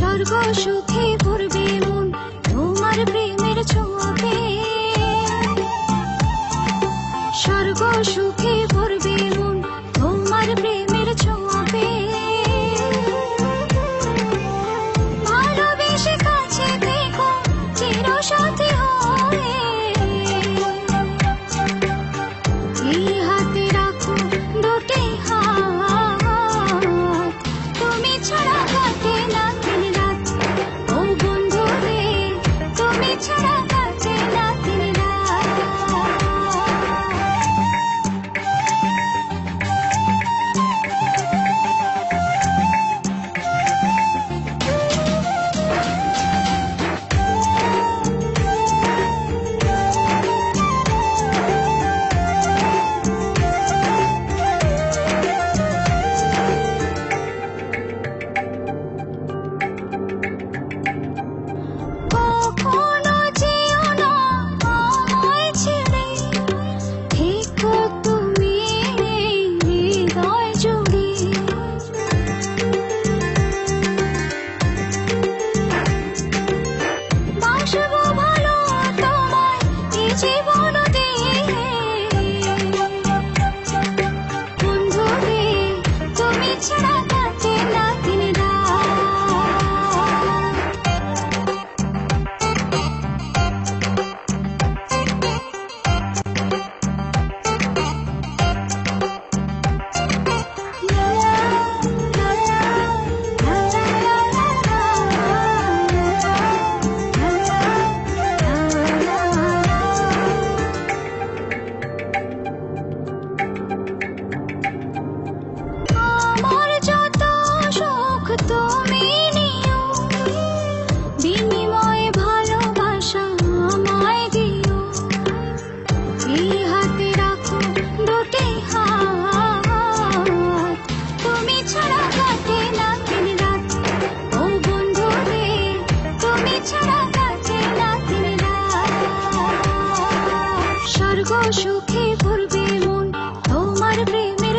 স্বর্গ সুখে ভরবে মন তোমার প্রেমের ছোঁয়া স্বর্গ সুখে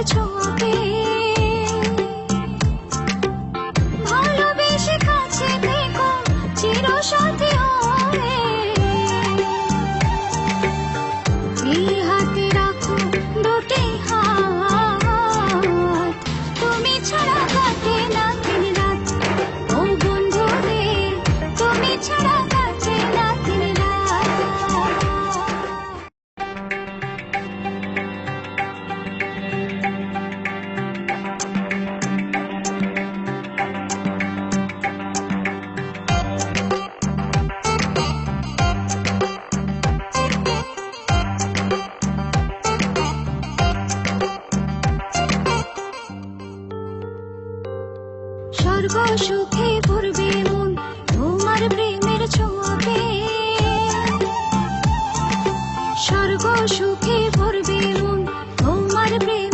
秋碧 গো সুখে ভরবে মন প্রেমের ছোঁয়াবে স্বর্গ সুখে ভরবে মন তোমার প্রেম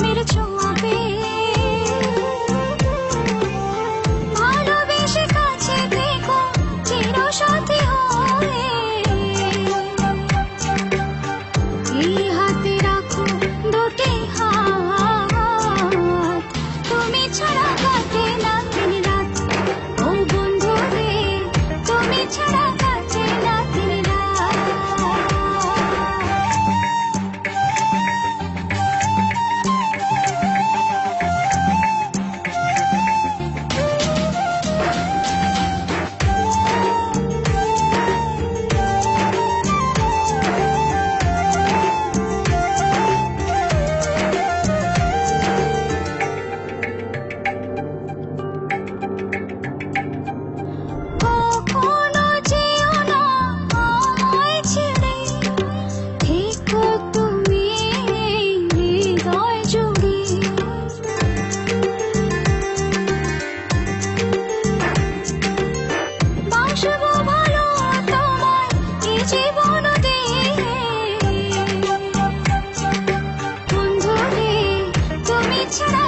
ছাড়া